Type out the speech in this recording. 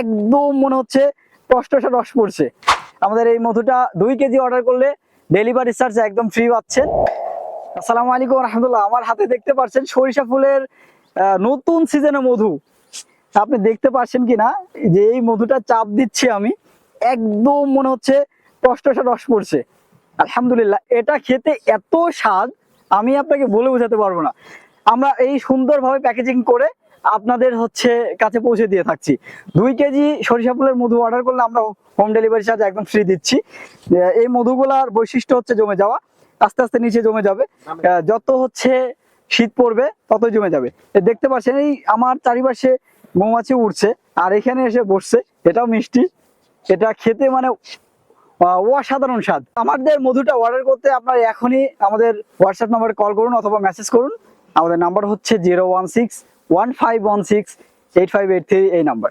একদম মনে হচ্ছে কষ্টসা রস পড়ছে। আমাদের এই মধুটা দুই কেজি অর্ডার করলে ডেলিভারি চার্জ একদম ফ্রি পাচ্ছেন। আসসালামু আলাইকুম রহমতুল্লাহ। আমার হাতে দেখতে পাচ্ছেন সরিষা ফুলের নতুন সিজনে মধু। আপনি দেখতে পাচ্ছেন কিনা? যে এই মধুটা চাপ দিচ্ছি আমি। একদম মনে হচ্ছে কষ্টসা রস পড়ছে। আলহামদুলিল্লাহ, এটা খেতে এত স্বাদ, আমি আপনাকে বলে বোঝাতে পারব না। আমরা এই সুন্দরভাবে প্যাকেজিং করে আপনাদের হচ্ছে কাছে পৌঁছে দিয়ে থাকছি। দুই কেজি সরিষা ফুলের মধু অর্ডার করলে আমরা হোম ডেলিভারি চার্জ একদম ফ্রি দিচ্ছি। এই মধুগুলার বৈশিষ্ট্য হচ্ছে জমে যাওয়া। আস্তে আস্তে নিচে জমে যাবে। যত হচ্ছে শীত পড়বে ততই জমে যাবে। দেখতে পাচ্ছেন এই আমার চারিপাশে মৌমাছি উঠছে আর এখানে এসে বসছে। এটাও মিষ্টি। এটা খেতে মানে অসাধারণ স্বাদ। আমাদের মধুটা অর্ডার করতে আপনারা এখনই আমাদের হোয়াটসঅ্যাপ নম্বরে কল করুন অথবা মেসেজ করুন। আমাদের নাম্বার হচ্ছে zero one six one five one six eight five eight three এই নাম্বার